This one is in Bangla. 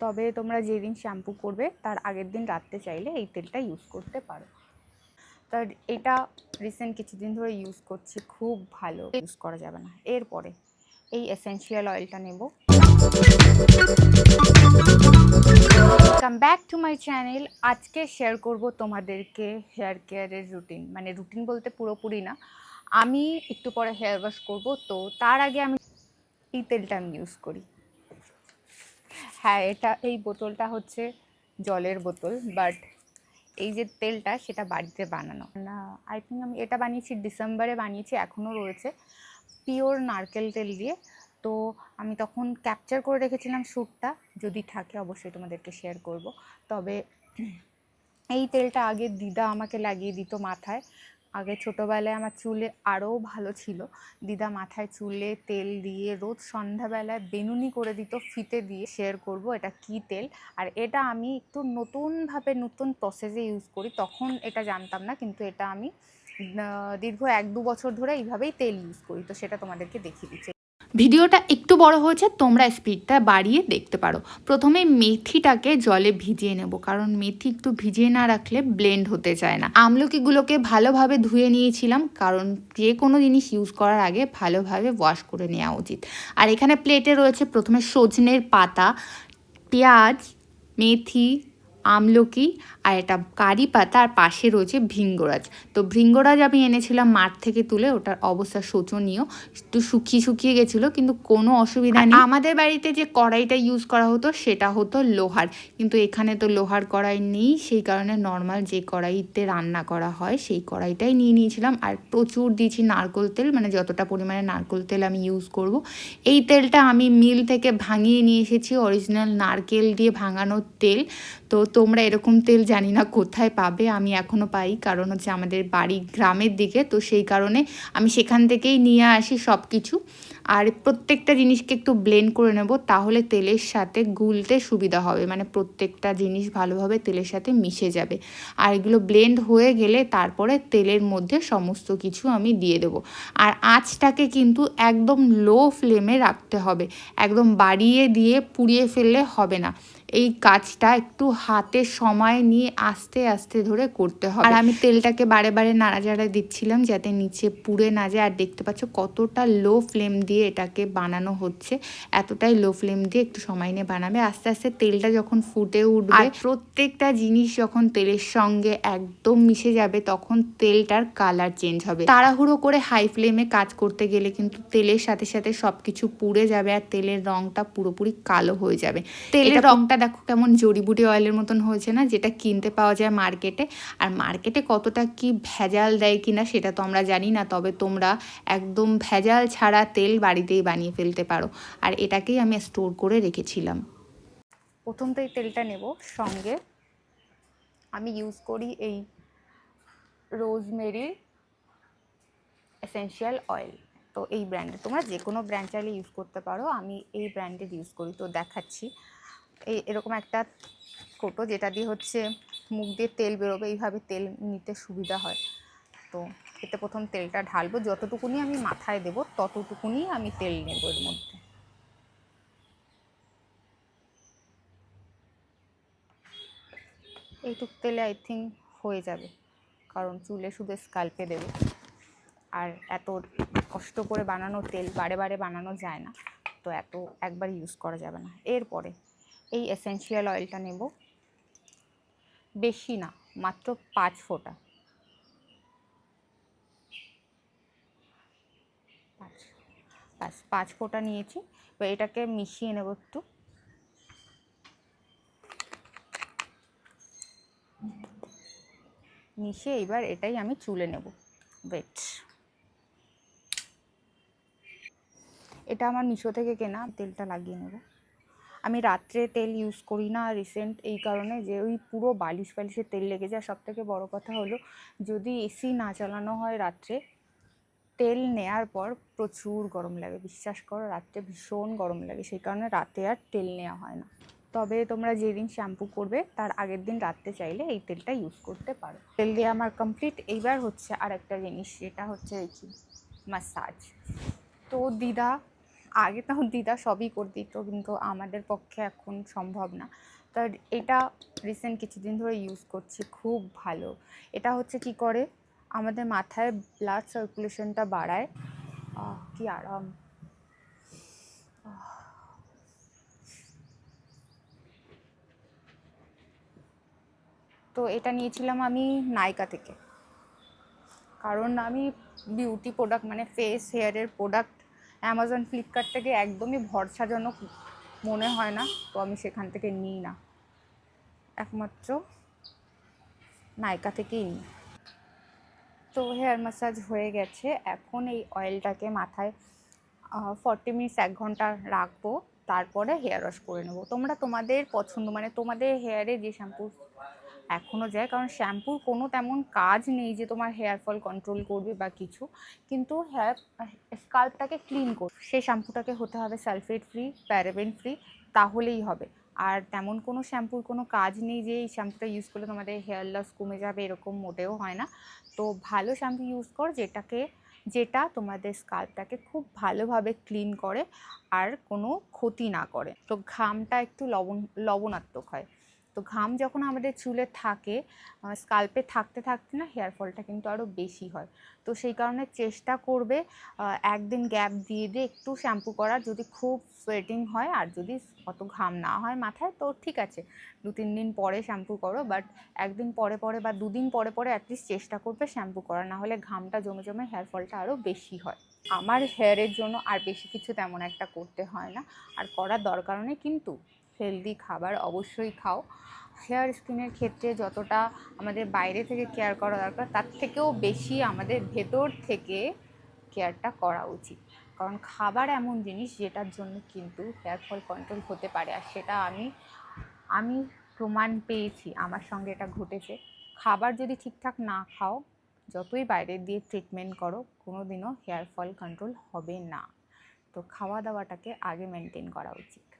তবে তোমরা যেদিন শ্যাম্পু করবে, তার আগের দিন রাত্রে চাইলে এই তেলটা ইউজ করতে পারো। তার এটা রিসেন্ট কিছুদিন ধরে ইউজ করছি, খুব ভালো। ইউজ করা যাবে না। এরপরে এই এসেনশিয়াল অয়েলটা নেব। Come back to my channel আজকে শেয়ার করব তোমাদেরকে হেয়ার কেয়ারের রুটিন মানে রুটিন বলতে পুরোপুরি না। আমি একটু পরে হেয়ার ওয়াশ করব। তো তার আগে আমি এই তেলটা আমি ইউজ করি। হ্যাঁ এটা এই বোতলটা হচ্ছে জলের বোতল বাট এই যে তেলটা সেটা বাড়িতে বানানো। না আই থিঙ্ক আমি এটা বানিয়েছি ডিসেম্বরে বানিয়েছি, এখনও রয়েছে পিওর নারকেল তেল দিয়ে। তো আমি তখন ক্যাপচার করে রেখেছিলাম শ্যুটটা যদি থাকে অবশ্যই তোমাদেরকে শেয়ার করব। তবে এই তেলটা আগে দিদা আমাকে লাগিয়ে দিত মাথায় আগে ছোটোবেলায় আমার চুলে আরও ভালো ছিল। দিদা মাথায় চুলে তেল দিয়ে রোজ সন্ধ্যাবেলায় বেনুনি করে দিত, ফিতে দিয়ে শেয়ার করব এটা কি তেল? আর এটা আমি একটু নতুনভাবে নতুন প্রসেসে ইউজ করি, তখন এটা জানতাম না, কিন্তু এটা আমি দীর্ঘ এক দু বছর ধরে এইভাবেই তেল ইউজ করি। তো সেটা তোমাদেরকে দেখিয়ে দিচ্ছি। ভিডিওটা একটু বড় হয়েছে, তোমরা স্পিডটা বাড়িয়ে দেখতে পারো। প্রথমে মেথিটাকে জলে ভিজিয়ে নেব, কারণ মেথি একটু ভিজিয়ে না রাখলে ব্লেন্ড হতে চায় না। আমলকিগুলোকে ভালোভাবে ধুয়ে নিয়েছিলাম, কারণ যে কোনো জিনিস ইউজ করার আগে ভালোভাবে ওয়াশ করে নেওয়া উচিত। আর এখানে প্লেটে রয়েছে প্রথমে সজনের পাতা, পেঁয়াজ, মেথি আমলকি আর এটা কারি পাতা আর পাশে রয়েছে ভৃঙ্গরাজ। তো ভৃঙ্গরাজ আমি এনেছিলাম মাঠ থেকে তুলে, ওটার অবস্থা শোচনীয়। একটু শুকিয়ে শুকিয়ে গেছিল, কিন্তু কোনো অসুবিধা নেই। আমাদের বাড়িতে যে কড়াইটা ইউজ করা হতো, সেটা হতো লোহার। কিন্তু এখানে তো লোহার কড়াই নেই, সেই কারণে নর্মাল যে কড়াইতে রান্না করা হয়, সেই কড়াইটাই নিয়ে নিয়েছিলাম। আর প্রচুর দিয়েছি নারকোল তেল মানে যতটা পরিমাণে নারকোল তেল আমি ইউজ করব। এই তেলটা আমি মিল থেকে ভাঙিয়ে নিয়ে এসেছি অরিজিনাল নারকেল দিয়ে ভাঙানোর তেল। তো তোমরা এরকম তেল জানি না কোথায় পাবে, আমি এখনও পাই। কারণ হচ্ছে আমাদের বাড়ি গ্রামের দিকে, তো সেই কারণে আমি সেখান থেকেই নিয়ে আসি সব কিছু আর প্রত্যেকটা জিনিসকে একটু ব্লেন্ড করে নেব, তাহলে তেলের সাথে গুলতে সুবিধা হবে। মানে প্রত্যেকটা জিনিস ভালোভাবে তেলের সাথে মিশে যাবে। আর এগুলো ব্লেন্ড হয়ে গেলে তারপরে তেলের মধ্যে সমস্ত কিছু আমি দিয়ে দেবো। আর আঁচটাকে কিন্তু একদম লো ফ্লেমে রাখতে হবে। একদম বাড়িয়ে দিয়ে পুড়িয়ে ফেললে হবে না। এই কাজটা একটু হাতে সময় নিয়ে আস্তে আস্তে ধরে করতে হবে। আর আমি তেলটাকে বারে বারে নাড়াচাড়া দিচ্ছিলাম যাতে নিচে পুড়ে না যায়। আর দেখতে পাচ্ছ কতটা লো ফ্লেম দিয়ে এটাকে বানানো হচ্ছে। এতটাই লো ফ্লেম দিয়ে একটু সময় নিয়ে বানাবে। আস্তে আস্তে তেলটা যখন ফুটে উঠবে আর প্রত্যেকটা জিনিস যখন তেলের সঙ্গে একদম মিশে যাবে তখন তেলটার কালার চেঞ্জ হবে। তাড়াহুড়ো করে হাই ফ্লেমে কাজ করতে গেলে কিন্তু তেলের সাথে সাথে সবকিছু পুড়ে যাবে। আর তেলের রংটা পুরোপুরি কালো হয়ে যাবে। তেলের রংটা দেখো কেমন জড়িবুটি অয়েলের মতন হয়েছে না, যেটা কিনতে পাওয়া যায় মার্কেটে আর মার্কেটে কতটা কি ভেজাল দেয় কিনা সেটা তো আমরা জানি না, তবে তোমরা একদম ভেজাল ছাড়া তেল বাড়িতেই বানিয়ে ফেলতে পারো। আর এটাকেই আমি স্টোর করে রেখেছিলাম। প্রথম তো এই তেলটা নেব সঙ্গে। আমি ইউজ করি এই রোজমেরি এসেনশিয়াল অয়েল তো এই ব্র্যান্ডের তোমরা যে কোনো ব্র্যান্ড চাইলে ইউজ করতে পারো। আমি এই ব্র্যান্ডের ইউজ করি। তো দেখাচ্ছি। এই এরকম একটা কোটো যেটা দিয়ে হচ্ছে মুখ দিয়ে তেল বেরোবে, এইভাবে তেল নিতে সুবিধা হয়। তো এতে প্রথম তেলটা ঢালবো, যতটুকুনি আমি মাথায় দেবো, ততটুকুনি আমি তেল নেব এর মধ্যে। এইটুক তেলে আই থিঙ্ক হয়ে যাবে, কারণ চুলে শুধু স্কাল্পে দেবে। আর এত কষ্ট করে বানানো তেল, বারে বারে বানানো যায় না, তো এত একবার ইউজ করা যাবে না। এরপরে এই এসেনশিয়াল অয়েলটা নেব। বেশি না, মাত্র পাঁচ ফোঁটা। ব্যাস, পাঁচ ফোঁটা নিয়েছি। এবার এটাকে মিশিয়ে নেব একটু। মিশিয়ে এবার এটাই আমি চুলে নেব। ওয়েট এটা আমার মিশো থেকে কেনা, তেলটা লাগিয়ে নেব। আমি রাত্রে তেল ইউজ করি না রিসেন্ট এই কারণে যে ওই পুরো বালিশ ফালিশে তেল লেগে যায়। সব থেকে বড়ো কথা হলো, যদি এসি না চালানো হয় রাত্রে, তেল নেয়ার পর প্রচুর গরম লাগে। বিশ্বাস করো, রাত্রে ভীষণ গরম লাগে। সেই কারণে রাতে আর তেল নেওয়া হয় না। তবে তোমরা যেদিন শ্যাম্পু করবে, তার আগের দিন রাত্রে চাইলে এই তেলটা ইউজ করতে পারো। তেল দিয়ে আমার কমপ্লিট এইবার হচ্ছে আর একটা জিনিস, যেটা হচ্ছে কি মাসাজ তো দিদা আগে তো দিদা সবই করে দিত, কিন্তু আমাদের পক্ষে এখন সম্ভব না। তো এটা রিসেন্ট কিছুদিন ধরে ইউজ করছি, খুব ভালো। এটা হচ্ছে কি করে, আমাদের মাথায় ব্লাড সার্কুলেশনটা বাড়ায়। কি আরাম। তো এটা নিয়েছিলাম আমি নাইকা থেকে। কারণ আমি বিউটি প্রোডাক্ট মানে ফেস হেয়ারের প্রোডাক্ট অ্যামাজন ফ্লিপকার্ট থেকে একদমই ভরসাজনক মনে হয় না, তো আমি সেখান থেকে নিই না। একমাত্র নাইকা থেকেই নিই। তো হেয়ার ম্যাসাজ হয়ে গেছে। এখন এই অয়েলটাকে মাথায় ফর্টি মিনিটস এক ঘণ্টা রাখব, তারপরে হেয়ার ওয়াশ করে নেব। তোমরা তোমাদের পছন্দ মানে তোমাদের হেয়ারে যে শ্যাম্পু এখনও যায়। কারণ শ্যাম্পুর কোনো তেমন কাজ নেই যে তোমার হেয়ার ফল কন্ট্রোল করবে বা কিছু। কিন্তু হেয়ার স্কাল্পটাকে ক্লিন করবে সেই শ্যাম্পুটাকে হতে হবে সালফেট ফ্রি প্যারাবেন ফ্রি তাহলেই হবে। আর তেমন কোনো শ্যাম্পুর কোনো কাজ নেই যে এই শ্যাম্পুটা ইউজ করলে তোমাদের হেয়ার লস কমে যাবে এরকম মোটেও হয় না। তো ভালো শ্যাম্পু ইউজ কর যেটাকে, যেটা তোমাদের স্কাল্পটাকে খুব ভালোভাবে ক্লিন করে আর কোনো ক্ষতি না করে। তো ঘামটা একটু লবণ, লবণাত্মক হয়। তো ঘাম যখন আমাদের চুলে থাকে স্কাল্পে থাকতে থাকতে না হেয়ার ফলটা কিন্তু আরও বেশি হয়। তো সেই কারণে চেষ্টা করবে একদিন গ্যাপ দিয়ে দিয়ে একটু শ্যাম্পু করার। যদি খুব সোয়েটিং হয় আর যদি অত ঘাম না হয় মাথায়, তো ঠিক আছে। দু তিন দিন পরে শ্যাম্পু করো বাট একদিন পরে পরে বা দুদিন পরে পরে অ্যাটলিস্ট চেষ্টা করবে শ্যাম্পু করার। না হলে ঘামটা জমে জমে হেয়ার ফলটা আরও বেশি হয়। আমার হেয়ারের জন্য আর বেশি কিছু তেমন একটা করতে হয় না। আর করার দরকারও নেই, কিন্তু হেলদি খাবার অবশ্যই খাও। হেয়ার স্কিনের ক্ষেত্রে যতটা আমাদের বাইরে থেকে কেয়ার করা দরকার, তার থেকেও বেশি আমাদের ভেতর থেকে কেয়ারটা করা উচিত। কারণ খাবার এমন জিনিস যেটার জন্য কিন্তু হেয়ার ফল কন্ট্রোল হতে পারে। আর সেটা আমি আমি প্রমাণ পেয়েছি, আমার সঙ্গে এটা ঘটেছে। খাবার যদি ঠিকঠাক না খাও, যতই বাইরে দিয়ে ট্রিটমেন্ট করো কোনো দিনও হেয়ার ফল কন্ট্রোল হবে না। তো খাওয়া দাওয়াটাকে আগে মেনটেন করা উচিত।